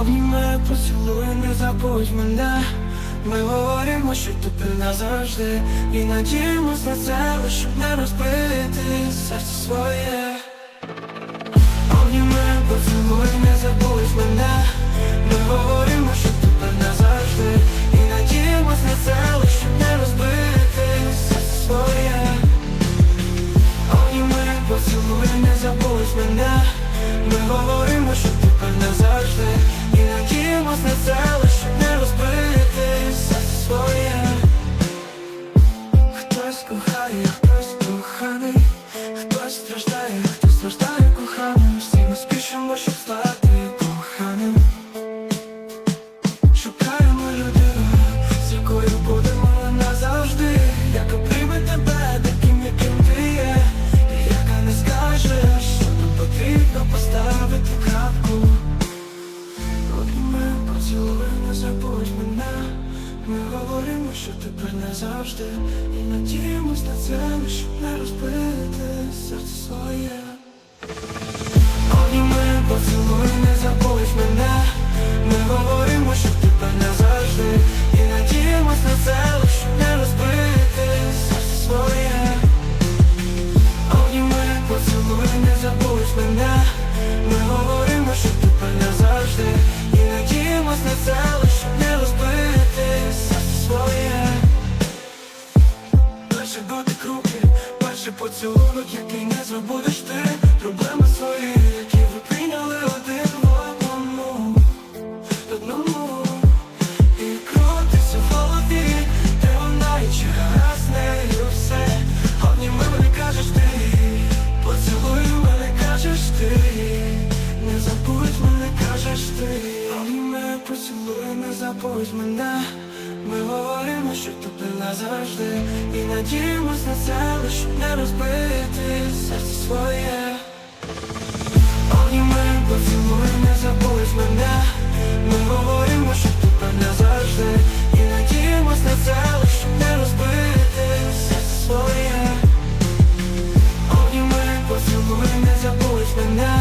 Обніми, поцілуй, не забудь мене. Ми говоримо, що тепер назавжди І надіємось на лиш щоб не розбити серце своє. Обніми, поцілуй, не забудь мене. Ми говоримо, що тепер назавжди І надіємось на це, щоб не розбити серце своє. Обніми, поцілуй, не забудь мене. Ми говоримо, не завжди І надіємось на це, щоб не розбити серце своє. Обніми, поцілуй, не забудь мене. Ми говоримо, що тепер назавжди І надіємось на це, перший поцілунок, який не забудеш ти. Проблеми свої, які ви прийняли один в одному. Одному. І крутиться в голові, де вона і чи з нею все. Обніми мене кажеш ти, поцілуй мене кажеш ти. Не забудь мене кажеш ти. Обніми, поцілуй, не забудь мене що тут назавжди. І надіємось на це, щоб не розбити серце своє. Обніми, поцілуй, не забудь мене. Ми говоримо, що тут назавжди. І надіємось на це, щоб не розбити серце своє. Обніми, поцілуй, не забудь мене.